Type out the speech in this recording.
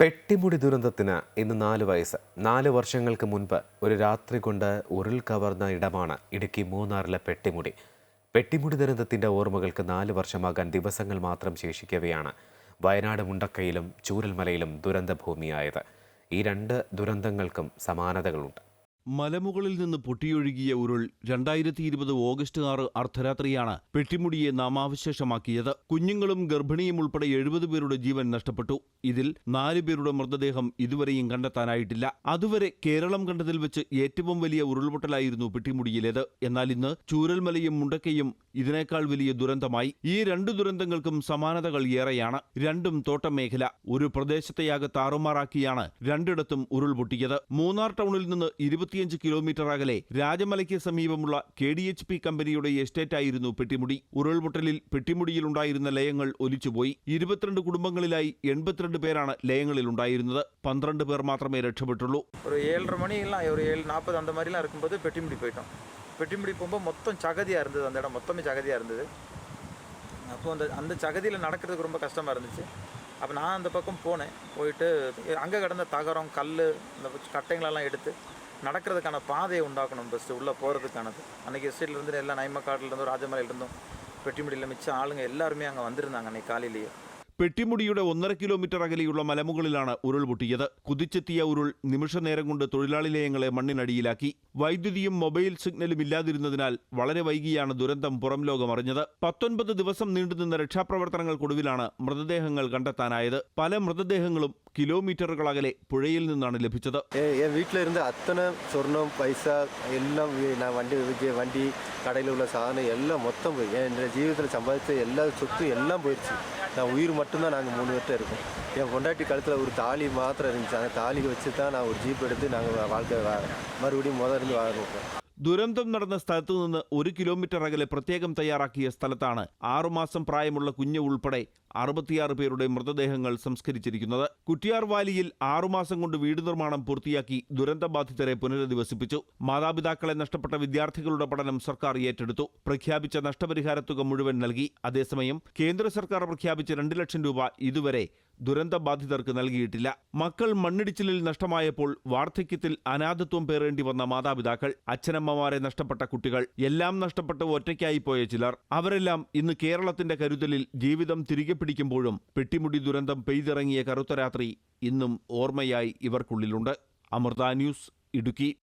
പെട്ടിമുടി ദുരന്തത്തിന് ഇന്ന് നാല് വയസ്സ്. നാല് വർഷങ്ങൾക്ക് മുൻപ് ഒരു രാത്രി കൊണ്ട് ഉരുൾ കവർന്ന ഇടമാണ് ഇടുക്കി മൂന്നാറിലെ പെട്ടിമുടി. പെട്ടിമുടി ദുരന്തത്തിന്റെ ഓർമ്മകൾക്ക് നാല് വർഷമാകാൻ ദിവസങ്ങൾ മാത്രം ശേഷിക്കവെയാണ് വയനാട് മുണ്ടക്കയിലും ചൂരൽമലയിലും ദുരന്തഭൂമിയായത്. ഈ രണ്ട് ദുരന്തങ്ങൾക്കും സമാനതകളുണ്ട്. മലമുകളിൽ നിന്ന് പൊട്ടിയൊഴുകിയ ഉരുൾ രണ്ടായിരത്തി ഇരുപത് ഓഗസ്റ്റ് ആറ് അർദ്ധരാത്രിയാണ് പെട്ടിമുടിയെ നാമാവശേഷമാക്കിയത്. കുഞ്ഞുങ്ങളും ഗർഭിണിയും ഉൾപ്പെടെ എഴുപത് പേരുടെ ജീവൻ നഷ്ടപ്പെട്ടു. ഇതിൽ നാല് പേരുടെ മൃതദേഹം ഇതുവരെയും കണ്ടെത്താനായിട്ടില്ല. അതുവരെ കേരളം കണ്ടതിൽ വെച്ച് ഏറ്റവും വലിയ ഉരുൾപൊട്ടലായിരുന്നു പെട്ടിമുടിയിലേത്. എന്നാൽ ഇന്ന് ചൂരൽമലയും മുണ്ടക്കയും ഇതിനേക്കാൾ വലിയ ദുരന്തമായി. ഈ രണ്ട് ദുരന്തങ്ങൾക്കും സമാനതകൾ ഏറെയാണ്. രണ്ടും തോട്ടം മേഖല ഒരു പ്രദേശത്തെയാകെ താറുമാറാക്കിയാണ് രണ്ടിടത്തും ഉരുൾപൊട്ടിയത്. മൂന്നാർ ടൗണിൽ നിന്ന് ഇരുപത്തിയഞ്ച് കിലോമീറ്റർ അകലെ രാജമലയ്ക്ക് സമീപമുള്ള കെ ഡി എച്ച് പി കമ്പനിയുടെ എസ്റ്റേറ്റായിരുന്നു പെട്ടിമുടി ഉരുൾപൊട്ടലിൽ പെട്ടിമുടിയിലുണ്ടായിരുന്ന ലയങ്ങൾ ഒലിച്ചുപോയി ഇരുപത്തിരണ്ട് കുടുംബങ്ങളിലായി എൺപത്തിരണ്ട് പേരാണ് ലയങ്ങളിൽ ഉണ്ടായിരുന്നത് പന്ത്രണ്ട് പേർ മാത്രമേ രക്ഷപ്പെട്ടുള്ളൂ ஒரு ஏழரை மணிலாம் ஒரு ஏழு நாற்பது அந்த மாதிரிலாம் இருக்கும்போது பெட்டிமுடி போயிட்டோம் பெட்டிமுடி போகும்போது மொத்தம் சகதியாக இருந்தது அந்த இடம் மொத்தமே சகதியாக இருந்தது அப்போ அந்த அந்த சகதியில் நடக்கிறதுக்கு ரொம்ப கஷ்டமாக இருந்துச்சு அப்போ நான் அந்த பக்கம் போனேன். போயிட்டு அங்கே கிடந்த தகரம் கல் இந்த கட்டைங்களெல்லாம் எடுத்து நடக்கிறதுக்கான பாதையை உண்டாக்கணும் ஃபஸ்ட்டு உள்ளே போகிறதுக்கானது அன்றைக்கி எஸ்டேட்லேருந்து எல்லாம் நைமக்காட்டிலேருந்தும் ராஜமலையிலேருந்தும் பெட்டிமுடியில் மிச்சம் ஆளுங்க எல்லாருமே அங்கே வந்திருந்தாங்க அன்றைக்கி காலையிலேயே. പെട്ടിമുടിയുടെ ഒന്നര കിലോമീറ്റർ അകലെയുള്ള മലമുകളിലാണ് ഉരുൾപൊട്ടിയത് കുതിച്ചെത്തിയ ഉരുൾ നിമിഷനേരം കൊണ്ട് തൊഴിലാളി ലയങ്ങളെ മണ്ണിനടിയിലാക്കി. വൈദ്യുതിയും മൊബൈൽ സിഗ്നലും ഇല്ലാതിരുന്നതിനാൽ വളരെ വൈകിയാണ് ദുരന്തം പുറം ലോകമറിഞ്ഞത് പത്തൊൻപത് ദിവസം നീണ്ടുനിന്ന രക്ഷാപ്രവർത്തനങ്ങൾക്കൊടുവിലാണ് മൃതദേഹങ്ങൾ കണ്ടെത്താനായത്. പല മൃതദേഹങ്ങളും കിലോമീറ്ററുകൾ അകലെ പുഴയിൽ നിന്നാണ് ലഭിച്ചത്. വീട്ടിലിരുന്ന് അത്തനെ സ്വർണം പൈസ എല്ലാം വണ്ടി വണ്ടി കടയിലുള്ള സാധനം എല്ലാം മൊത്തം പോയി. എന്റെ ജീവിതത്തിൽ സമ്പാദിച്ച എല്ലാ സ്വത്തും എല്ലാം പോയിച്ചു நான் உயிர் மட்டும்தான் நாங்கள் மூணு பேர்கிட்ட இருக்கோம். என் பொண்டாட்டி கழுத்தில் ஒரு தாலி மாத்திரம் இருந்துச்சு. அந்த தாலிக்கு வச்சு தான் நான் ஒரு ஜீப் எடுத்து நாங்கள் வாழ்க்கை மறுபடியும் முதல்ல இருந்து வாழ்க்கை ദുരന്തം നടന്ന സ്ഥലത്തു നിന്ന് ഒരു കിലോമീറ്റർ അകലെ പ്രത്യേകം തയ്യാറാക്കിയ സ്ഥലത്താണ് ആറുമാസം പ്രായമുള്ള കുഞ്ഞ് ഉൾപ്പെടെ അറുപത്തിയാറ് പേരുടെ മൃതദേഹങ്ങൾ സംസ്കരിച്ചിരിക്കുന്നത്. കുറ്റിയാർ വാലിയിൽ ആറുമാസം കൊണ്ട് വീട് നിർമ്മാണം പൂർത്തിയാക്കി ദുരന്തബാധിതരെ പുനരധിവസിപ്പിച്ചു. മാതാപിതാക്കളെ നഷ്ടപ്പെട്ട വിദ്യാർത്ഥികളുടെ പഠനം സർക്കാർ ഏറ്റെടുത്തു. പ്രഖ്യാപിച്ച നഷ്ടപരിഹാര തുക മുഴുവൻ നൽകി. അതേസമയം കേന്ദ്ര സർക്കാർ പ്രഖ്യാപിച്ച രണ്ട് ലക്ഷം രൂപ ഇതുവരെ ദുരന്തബാധിതർക്ക് നൽകിയിട്ടില്ല. മക്കൾ മണ്ണിടിച്ചിലിൽ നഷ്ടമായപ്പോൾ വാർദ്ധക്യത്തിൽ അനാഥത്വം പേറേണ്ടി വന്ന മാതാപിതാക്കൾ അച്ഛനമ്മമാരെ നഷ്ടപ്പെട്ട കുട്ടികൾ എല്ലാം നഷ്ടപ്പെട്ട് ഒറ്റയ്ക്കായി പോയ ചിലർ. അവരെല്ലാം ഇന്ന് കേരളത്തിന്റെ കരുതലിൽ ജീവിതം തിരികെ പിടിക്കുമ്പോഴും പെട്ടിമുടി ദുരന്തം പെയ്തിറങ്ങിയ കറുത്ത രാത്രി ഇന്നും ഓർമ്മയായി ഇവർക്കുള്ളിലുണ്ട്. അമൃത ന്യൂസ് ഇടുക്കി.